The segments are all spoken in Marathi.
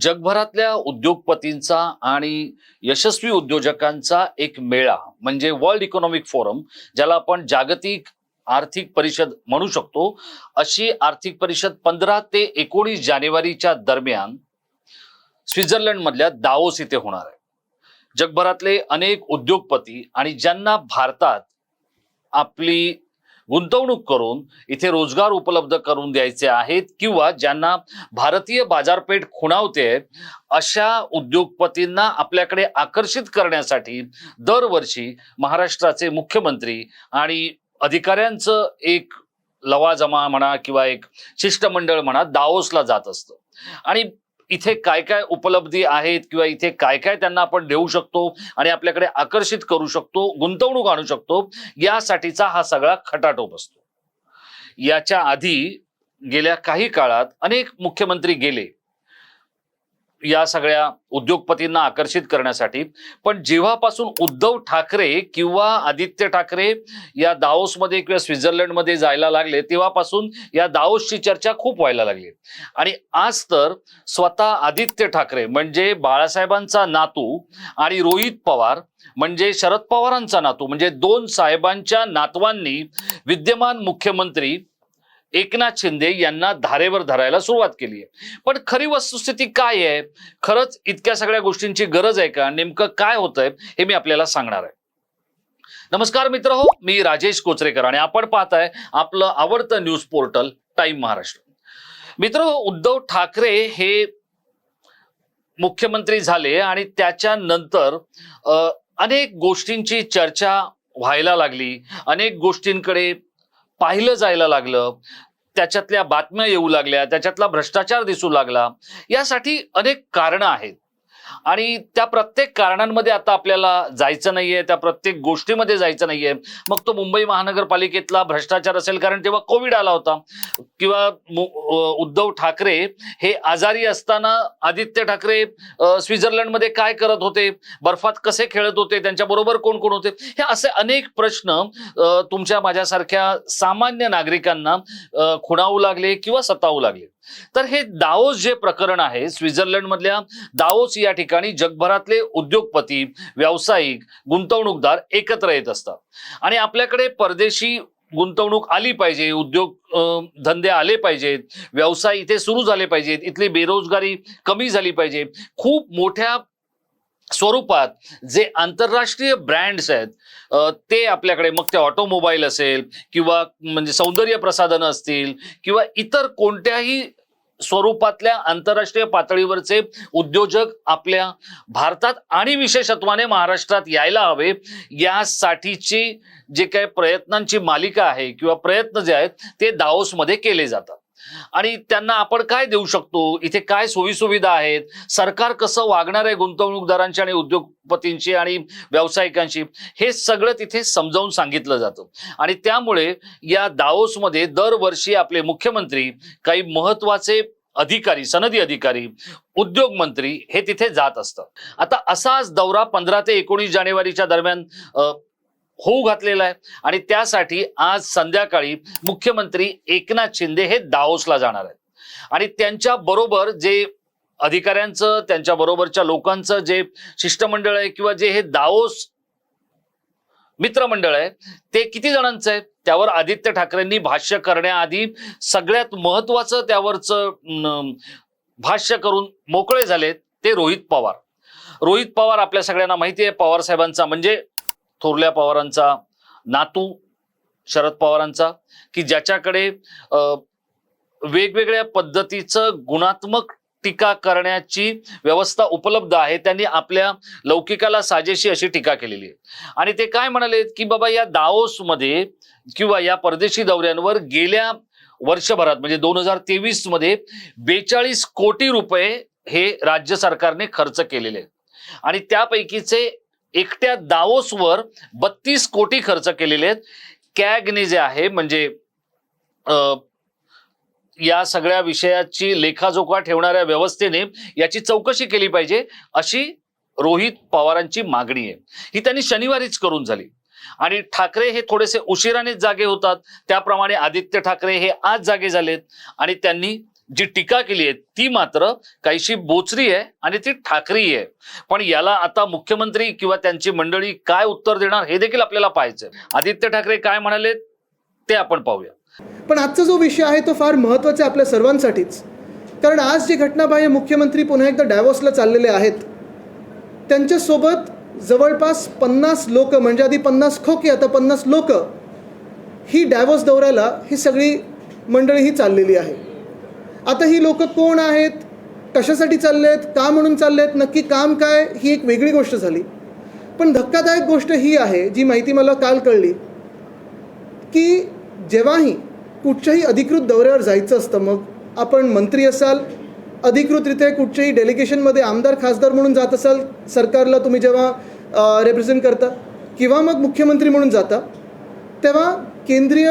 जगभरातल्या उद्योगपतींचा आणि यशस्वी उद्योजकांचा एक मेळा म्हणजे वर्ल्ड इकॉनॉमिक फोरम ज्याला आपण जागतिक आर्थिक परिषद म्हणू शकतो. अशी आर्थिक परिषद पंधरा ते एकोणीस जानेवारीच्या दरम्यान स्वित्झर्लंडमधल्या दाओस इथे होणार आहे. जगभरातले अनेक उद्योगपती आणि ज्यांना भारतात आपली गुंतवणूक करून इथे रोजगार उपलब्ध करून द्यायचे आहेत किंवा ज्यांना भारतीय बाजारपेठ खुणावते अशा उद्योगपतींना आपल्याकडे आकर्षित करण्यासाठी दरवर्षी महाराष्ट्राचे मुख्यमंत्री आणि अधिकाऱ्यांचं एक लवाजमा म्हणा किंवा एक शिष्टमंडळ म्हणा दाओसला जात असतं. आणि इथे काय काय उपलब्धी आहेत किंवा इथे काय काय त्यांना आपण देऊ शकतो आणि आपल्याकडे आकर्षित करू शकतो गुंतवणूक आणू शकतो यासाठीचा हा सगळा खटाटोप असतो. याच्या आधी गेल्या काही काळात अनेक मुख्यमंत्री गेले. या सगळ्या उद्योगपतींना आकर्षित करण्यासाठी. पण जेव्हापासून उद्धव ठाकरे किंवा आदित्य ठाकरे या दाओसमध्ये किंवा स्वित्झर्लंडमध्ये जायला लागले तेव्हापासून या दाओसची चर्चा खूप व्हायला लागली. आणि आज तर स्वतः आदित्य ठाकरे म्हणजे बाळासाहेबांचा नातू आणि रोहित पवार म्हणजे शरद पवारांचा नातू म्हणजे दोन साहेबांच्या नातवांनी विद्यमान मुख्यमंत्री एकनाथ शिंदे यांना धारेवर धरायला सुरुवात केली आहे. पण खरी वस्तुस्थिती काय आहे? खरंच इतक्या सगळ्या गोष्टींची गरज आहे का? नेमकं काय होतंय? हे मी आपल्याला सांगणार आहे. नमस्कार मित्र हो मी राजेश कोचरेकर आणि आपण पाहताय आपलं आवडतं न्यूज पोर्टल टाइम महाराष्ट्र. मित्र हो, उद्धव ठाकरे हे मुख्यमंत्री झाले आणि त्याच्यानंतर अनेक गोष्टींची चर्चा व्हायला लागली. अनेक गोष्टींकडे पाहिलं जायला लागलं. त्याच्यातल्या बातम्या येऊ लागल्या त्याच्यातला भ्रष्टाचार दिसू लागला. यासाठी अनेक कारणं आहेत. आणि त्या प्रत्येक कारणांमध्ये आता आपल्याला जायचं नाहीये त्या प्रत्येक गोष्टीमध्ये जायचं नाहीये. मग तो मुंबई महानगरपालिकेतला भ्रष्टाचार असेल कारण तेव्हा कोविड आला होता. किंवा उद्धव ठाकरे हे आजारी असताना आदित्य ठाकरे स्वित्झर्लंडमध्ये काय करत होते? बर्फात कसे खेळत होते? त्यांच्याबरोबर कोण कोण होते? हे असे अनेक प्रश्न तुमच्या माझ्यासारख्या सामान्य नागरिकांना खुणावू लागले किंवा सतावू लागले. तर हे दाओस जे प्रकरण आहे स्वित्झर्लंडमधल्या दाओस या ठिकाणी जगभरातले उद्योगपती व्यावसायिक गुंतवणूकदार एकत्र येत असतात. आणि आपल्याकडे परदेशी गुंतवणूक आली पाहिजे उद्योग धंदे आले पाहिजेत व्यवसाय इथे सुरू झाले पाहिजेत इथली बेरोजगारी कमी झाली पाहिजे. खूप मोठ्या स्वरूपात जे आंतरराष्ट्रीय ब्रँड्स आहेत ते आपल्याकडे मग ते ऑटोमोबाईल असेल किंवा म्हणजे सौंदर्य प्रसाधनं असतील किंवा इतर कोणत्याही स्वरूपातल्या आंतरराष्ट्रीय पातळीवरचे उद्योजक आपल्या भारतात आणि विशेषत्वाने महाराष्ट्रात यायला हवे यासाठीची जे काही प्रयत्नांची मालिका आहे किंवा प्रयत्न जे आहेत ते दाओसमध्ये केले जातात. आणि त्यांना आपण काय देऊ शकतो? इथे काय सोयीसुविधा आहेत? सरकार कसं वागणार आहे गुंतवणूकदारांची आणि उद्योगपतींची आणि व्यावसायिकांशी हे सगळं तिथे समजावून सांगितलं जातं. आणि त्यामुळे या दाओसमध्ये दरवर्षी आपले मुख्यमंत्री काही महत्त्वाचे अधिकारी सनदी अधिकारी उद्योग मंत्री हे तिथे जात असतात. आता असाच दौरा पंधरा ते एकोणीस जानेवारीच्या दरम्यान होऊ घातलेला आहे. आणि त्यासाठी आज संध्याकाळी मुख्यमंत्री एकनाथ शिंदे हे दाओसला जाणार आहेत. आणि त्यांच्या बरोबर जे अधिकाऱ्यांचं त्यांच्या बरोबरच्या लोकांचं जे शिष्टमंडळ आहे किंवा जे हे दाओस मित्रमंडळ आहे ते किती जणांचं आहे? त्यावर आदित्य ठाकरेंनी भाष्य करण्याआधी सगळ्यात महत्वाचं त्यावरचं भाष्य करून मोकळे झालेत ते रोहित पवार. रोहित पवार आपल्या सगळ्यांना माहिती आहे पवार साहेबांचा. म्हणजे थोरल्या पवारांचा नातू शरद पवारांचा की ज्याच्याकडे वेगवेगळ्या पद्धतीचं गुणात्मक टीका करण्याची व्यवस्था उपलब्ध आहे त्यांनी आपल्या लौकिकाला साजेशी अशी टीका केलेली आहे. आणि ते काय म्हणाले की बाबा या दाओसमध्ये किंवा या परदेशी दौऱ्यांवर गेल्या वर्षभरात म्हणजे दोन हजार तेवीसमध्ये बेचाळीस कोटी रुपये हे राज्य सरकारने खर्च केलेले आणि त्यापैकीचे एकट्या दावोसवर बत्तीस कोटी खर्च केलेले आहेत. कॅगने जे आहे म्हणजे या सगळ्या विषयाची लेखाजोखा ठेवणाऱ्या व्यवस्थेने याची चौकशी केली पाहिजे अशी रोहित पवारांची मागणी आहे. ही त्यांनी शनिवारीच करून झाली. आणि ठाकरे हे थोडेसे उशिरानेच जागे होतात. त्याप्रमाणे आदित्य ठाकरे हे आज जागे झालेत. आणि त्यांनी जी टीका केली आहे ती मात्र काहीशी बोचरी आहे आणि ती ठाकरी आहे. पण याला आता मुख्यमंत्री किंवा त्यांची मंडळी काय उत्तर देणार हे देखील आपल्याला पाहायचं आदित्य ठाकरे काय म्हणाले ते आपण पाहूया. पण आजचा जो विषय आहे तो फार महत्त्वाचा आहे आपल्या सर्वांसाठीच. कारण आज जे घटनाबाह्य मुख्यमंत्री पुन्हा एकदा डॅवॉसला चाललेले आहेत त्यांच्यासोबत जवळपास पन्नास लोक म्हणजे आधी पन्नास खोके आता पन्नास लोक ही डॅवॉस दौऱ्याला ही सगळी मंडळी ही चाललेली आहे. आता ही लोक कोण आहेत? कशासाठी चालले आहेत का म्हणून चालले आहेत नक्की काम काय? ही एक वेगळी गोष्ट झाली. पण धक्कादायक गोष्ट ही आहे जी माहिती मला काल कळली की जेव्हाही कुठच्याही अधिकृत दौऱ्यावर जायचं असतं मग आपण मंत्री असाल अधिकृतरित्या कुठच्याही डेलिगेशनमध्ये आमदार खासदार म्हणून जात असाल सरकारला तुम्ही जेव्हा रिप्रेझेंट करता किंवा मग मुख्यमंत्री म्हणून जाता तेव्हा केंद्रीय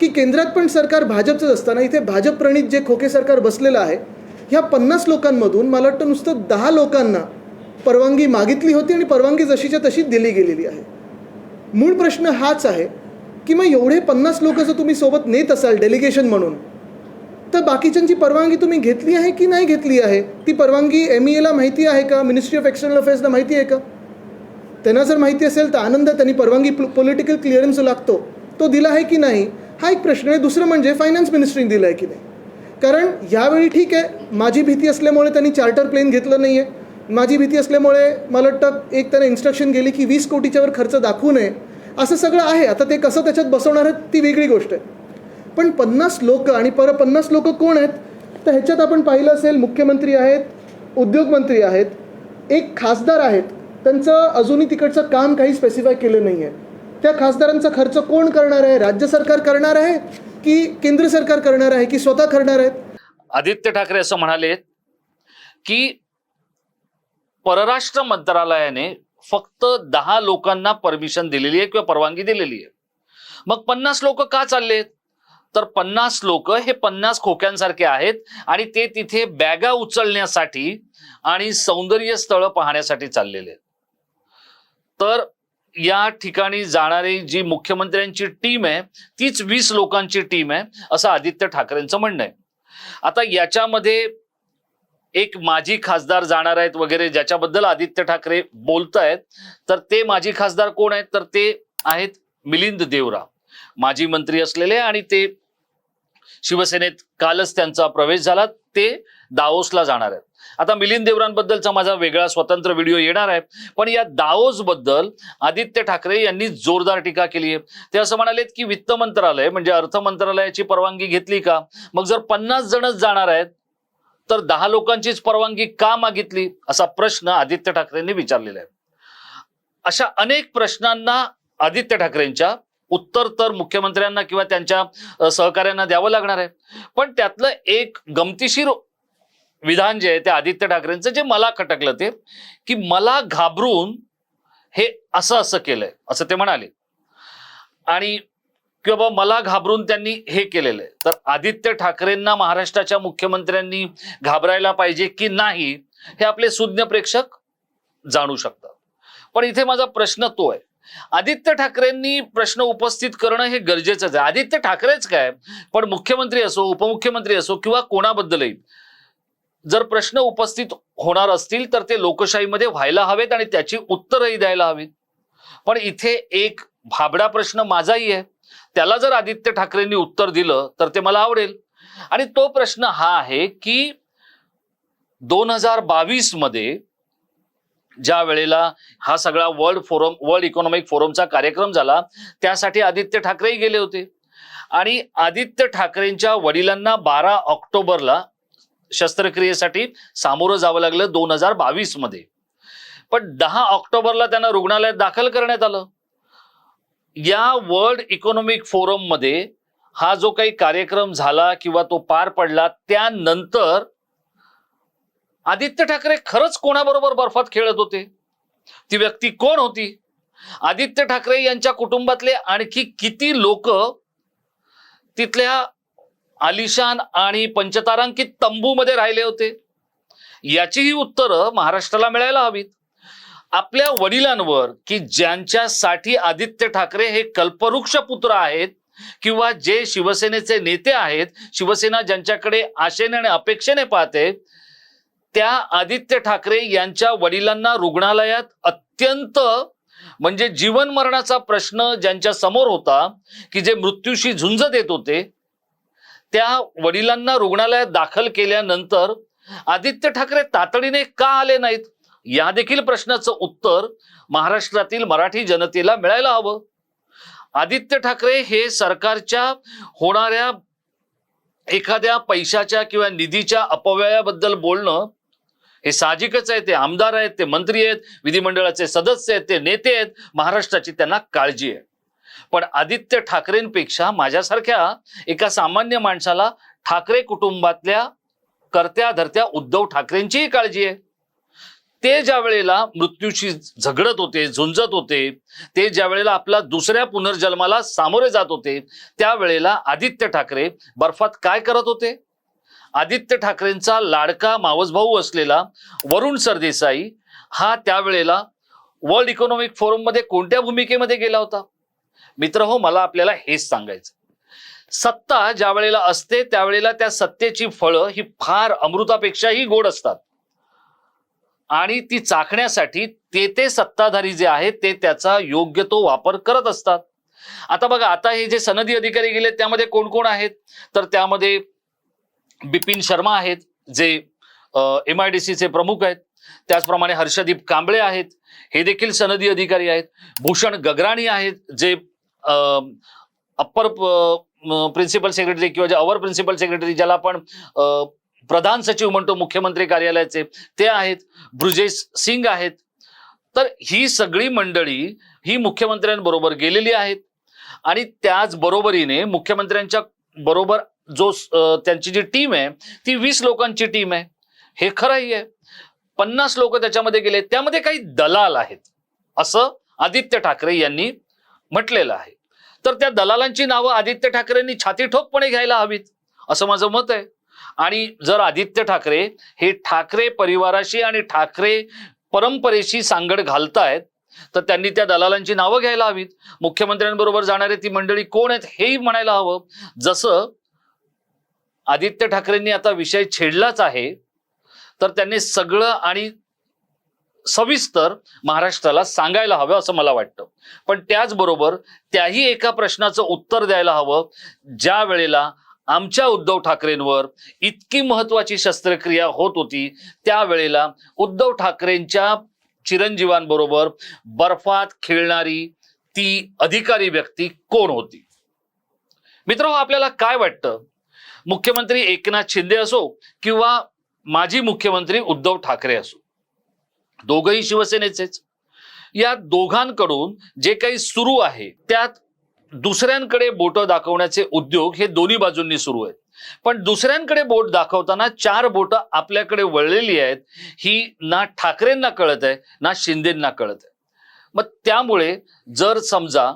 की केंद्रात पण सरकार भाजपचंच असताना इथे भाजप प्रणित जे खोके सरकार बसलेलं आहे ह्या पन्नास लोकांमधून मला वाटतं नुसतं दहा लोकांना परवानगी मागितली होती आणि परवानगी जशीच्या तशी दिली गेलेली आहे. मूळ प्रश्न हाच आहे की मग एवढे पन्नास लोक जर तुम्ही सोबत नेत असाल डेलिगेशन म्हणून तर बाकीच्यांची परवानगी तुम्ही घेतली आहे की नाही घेतली आहे? ती परवानगी एम ई एला माहिती आहे का? मिनिस्ट्री ऑफ एक्सटर्नल अफेअर्सला माहिती आहे का? त्यांना जर माहिती असेल तर आनंद त्यांनी परवानगी पॉलिटिकल क्लिअरन्स जो लागतो. तो दिला आहे की नाही? हा एक प्रश्न आहे. दुसरं म्हणजे फायनान्स मिनिस्ट्रीने दिलं आहे की नाही. कारण यावेळी ठीक आहे माझी भीती असल्यामुळे त्यांनी चार्टर प्लेन घेतलं नाही आहे माझी भीती असल्यामुळे मला वाटतं एक त्याने इन्स्ट्रक्शन गेली की वीस कोटीच्यावर खर्च दाखवू नये. असं सगळं आहे. आता ते कसं त्याच्यात बसवणार आहेत ती वेगळी गोष्ट आहे. पण पन्नास लोक आणि पर पन्नास लोक कोण आहेत तर ह्याच्यात आपण पाहिलं असेल मुख्यमंत्री आहेत उद्योगमंत्री आहेत एक खासदार आहेत त्यांचं अजूनही तिकडचं काम काही स्पेसिफाय केलं नाही आहे त्या खासदारांचा खर्च कोण करणार आहे? राज्य सरकार करणार आहे की केंद्र सरकार करणार आहे की स्वतः करणार आहेत? आदित्य ठाकरे असं म्हणाले की परराष्ट्र मंत्रालयाने फक्त दहा लोकांना परमिशन दिलेली आहे किंवा परवानगी दिलेली आहे. मग पन्नास लोक का चाललेत तर पन्नास लोक हे पन्नास खोक्यांसारखे आहेत आणि ते तिथे बॅगा उचलण्यासाठी आणि सौंदर्य स्थळं पाहण्यासाठी चाललेले आहेत. तर या ठिकाणी जाणारी जी मुख्यमंत्र्यांची टीम आहे तीच वीस लोकांची टीम आहे असं आदित्य ठाकरेंचं म्हणणं आहे. आता याच्यामध्ये एक माजी खासदार जाणार आहेत वगैरे ज्याच्याबद्दल आदित्य ठाकरे बोलत आहेत तर ते माजी खासदार कोण आहेत? तर ते आहेत मिलिंद देवरा. माजी मंत्री असलेले आणि ते शिवसेनेत कालच त्यांचा प्रवेश झाला. ते दाओसला जाणार आहेत. आता मिलिंद देवरांबद्दलचा माझा वेगळा स्वतंत्र व्हिडिओ येणार आहे. पण या दाओसबद्दल आदित्य ठाकरे यांनी जोरदार टीका केली आहे. ते असं म्हणालेत की वित्त मंत्रालय म्हणजे अर्थ मंत्रालयाची परवानगी घेतली का? मग जर पन्नास जणच जाणार आहेत तर दहा लोकांचीच परवानगी का मागितली? असा प्रश्न आदित्य ठाकरेंनी विचारलेला आहे. अशा अनेक प्रश्नांना आदित्य ठाकरेंच्या उत्तर तर मुख्यमंत्र्यांना किंवा त्यांच्या सहकार्यांना सहकाऱ्यांना द्यावं लागणार आहे. पण त्यातलं एक गमतीशीर विधान जे आहे ते आदित्य ठाकरेंचं जे मला खटकलं ते की मला घाबरून हे असं असं केलंय असं ते म्हणाले. आणि किंवा मला घाबरून त्यांनी हे केलेलं आहे तर आदित्य ठाकरेंना महाराष्ट्राच्या मुख्यमंत्र्यांनी घाबरायला पाहिजे की नाही हे आपले सुज्ञ प्रेक्षक जाणू शकतात. पण इथे माझा प्रश्न तो आहे. आदित्य ठाकरेंनी प्रश्न उपस्थित करणं हे गरजेचंच आहे. आदित्य ठाकरेच काय पण मुख्यमंत्री असो उपमुख्यमंत्री असो किंवा कोणाबद्दलही जर प्रश्न उपस्थित होणार असतील तर ते लोकशाहीमध्ये व्हायला हवेत आणि त्याची उत्तरही द्यायला हवीत. पण इथे एक भाबडा प्रश्न माझाही आहे. त्याला जर आदित्य ठाकरेंनी उत्तर दिलं तर ते मला आवडेल. आणि तो प्रश्न हा आहे की दोन हजार बावीसमध्ये ज्या वेळेला हा सगळा वर्ल्ड फोरम वर्ल्ड इकॉनॉमिक फोरमचा कार्यक्रम झाला त्यासाठी आदित्य ठाकरेही गेले होते. आणि आदित्य ठाकरेंच्या वडिलांना बारा ऑक्टोबरला शस्त्रक्रियेसाठी सामोरं जावं लागलं दोन हजार बावीसमध्ये पण दहा ऑक्टोबरला त्यांना रुग्णालयात दाखल करण्यात आलं. या वर्ल्ड इकॉनॉमिक फोरममध्ये हा जो काही कार्यक्रम झाला किंवा तो पार पडला त्यानंतर आदित्य ठाकरे खरंच कोणाबरोबर बर्फात खेळत होते? ती व्यक्ती कोण होती? आदित्य ठाकरे यांच्या कुटुंबातले आणखी किती लोक तिथल्या आलिशान आणि पंचतारांकित तंबूमध्ये राहिले होते. याचीही उत्तरं महाराष्ट्राला मिळायला हवीत. आपल्या वडिलांवर की ज्यांच्यासाठी आदित्य ठाकरे हे कल्पवृक्ष पुत्र आहेत किंवा जे शिवसेनेचे नेते आहेत शिवसेना ज्यांच्याकडे आशेने आणि अपेक्षेने पाहते त्या आदित्य ठाकरे यांच्या वडिलांना रुग्णालयात अत्यंत म्हणजे जीवन मरणाचा प्रश्न ज्यांच्या समोर होता की जे मृत्यूशी झुंज देत होते त्या वडिलांना रुग्णालयात दाखल केल्यानंतर आदित्य ठाकरे तातडीने का आले नाहीत? या देखील प्रश्नाचं उत्तर महाराष्ट्रातील मराठी जनतेला मिळायला हवं. आदित्य ठाकरे हे सरकारच्या होणाऱ्या एखाद्या पैशाच्या किंवा निधीच्या अपव्ययाबद्दल बोलणं हे साहजिकच आहे. ते आमदार आहेत ते मंत्री आहेत विधिमंडळाचे सदस्य आहेत ते नेते आहेत. महाराष्ट्राची त्यांना काळजी आहे. पण आदित्य ठाकरेंपेक्षा माझ्यासारख्या एका सामान्य माणसाला ठाकरे कुटुंबातल्या करत्या धरत्या उद्धव ठाकरेंचीही काळजी आहे. ते ज्या वेळेला मृत्यूशी झगडत होते झुंजत होते ते ज्या वेळेला आपला दुसऱ्या पुनर्जन्माला सामोरे जात होते त्यावेळेला आदित्य ठाकरे बर्फात काय करत होते? आदित्य ठाकरेंचा लाडका मावसभाऊ असलेला वरुण सरदेसाई हा त्यावेळेला वर्ल्ड इकॉनॉमिक फोरममध्ये कोणत्या भूमिकेमध्ये गेला होता? मित्र हो मला आपल्याला हेच सांगायचं. सत्ता ज्या वेळेला असते त्यावेळेला त्या सत्तेची फळं ही फार अमृतापेक्षाही गोड असतात. आणि ती चाखण्यासाठी ते ते सत्ताधारी जे आहेत ते त्याचा योग्य तो वापर करत असतात. आता बघा आता हे जे सनदी अधिकारी गेले त्यामध्ये कोण कोण आहेत? तर त्यामध्ये बिपिन शर्मा आहेत जे एम आय डी सीचे प्रमुख आहेत. त्याचप्रमाणे हर्षदीप कांबळे आहेत. हे देखील सनदी अधिकारी आहेत. भूषण गगराणी आहेत जे अप्पर प्रिन्सिपल सेक्रेटरी किंवा जे अवर प्रिन्सिपल सेक्रेटरी ज्याला आपण प्रधान सचिव म्हणतो मुख्यमंत्री कार्यालयाचे ते आहेत. ब्रुजेश सिंग आहेत. तर ही सगळी मंडळी ही मुख्यमंत्र्यांबरोबर गेलेली आहेत. आणि त्याच बरोबरीने मुख्यमंत्र्यांच्या बरोबर जो त्यांची जी टीम आहे ती वीस लोकांची टीम आहे. हे खरंही आहे. पन्नास लोक त्याच्यामध्ये गेले त्यामध्ये काही दलाल आहेत. असं आदित्य ठाकरे यांनी म्हटलेलं आहे. तर त्या दलालांची नावं आदित्य ठाकरेंनी छाती ठोकपणे घ्यायला हवीत असं माझं मत आहे. आणि जर आदित्य ठाकरे हे ठाकरे परिवाराशी आणि ठाकरे परंपरेशी सांगड घालतायत तर त्यांनी त्या दलालांची नावं घ्यायला हवीत. मुख्यमंत्र्यांबरोबर जाणारे ती मंडळी कोण आहेत हेही म्हणायला हवं. जसं आदित्य ठाकरेंनी आता विषय छेडलाच आहे तर त्यांनी सगळं आणि सविस्तर महाराष्ट्राला सांगायला हवं असं मला वाटतं. पण त्याचबरोबर त्याही एका प्रश्नाचं उत्तर द्यायला हवं ज्या वेळेला आमच्या उद्धव ठाकरेंवर इतकी महत्वाची शस्त्रक्रिया होत होती त्यावेळेला उद्धव ठाकरेंच्या चिरंजीवांबरोबर बर्फात खेळणारी ती अधिकारी व्यक्ती कोण होती? मित्र आपल्याला काय वाटतं? मुख्यमंत्री एकनाथ शिंदे असो किंवा माजी मुख्यमंत्री उद्धव ठाकरे असो. दोघही शिवसेनेचेच या दोघांकडून जे काही सुरू आहे त्यात दुसऱ्यांकडे बोट दाखवण्याचे उद्योग हे दोन्ही बाजूंनी सुरू आहेत. पण दुसऱ्यांकडे बोट दाखवताना चार बोट आपल्याकडे वळलेली आहेत ही ना ठाकरेंना कळत आहे ना शिंदेंना कळत आहे. मग त्यामुळे जर समजा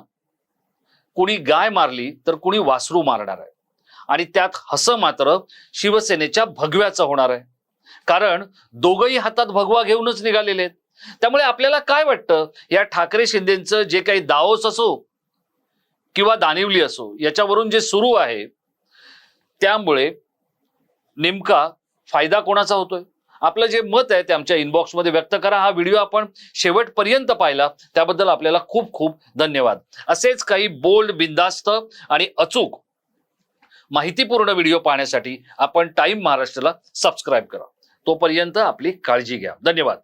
कुणी गाय मारली तर कुणी वासरू मारणार आहे. आणि त्यात हसं मात्र शिवसेनेच्या भगव्याचं होणार आहे. कारण दोघंही हातात भगवा घेऊनच निघालेले आहेत. त्यामुळे आपल्याला काय वाटतं? या ठाकरे शिंदेचं जे काही दावोस असो किंवा दानिवली असो याच्यावरून जे सुरू आहे त्यामुळे नेमका फायदा कोणाचा होतोय? आपलं जे मत आहे ते आमच्या इनबॉक्समध्ये व्यक्त करा. हा व्हिडिओ आपण शेवटपर्यंत पाहिला. त्याबद्दल आपल्याला खूप खूप धन्यवाद. असेच काही बोल्ड बिंदास्त आणि अचूक माहितीपूर्ण व्हिडिओ पाहण्यासाठी आपण टाइम महाराष्ट्राला सबस्क्राईब करा. तोपर्यंत आपली काळजी घ्या. धन्यवाद.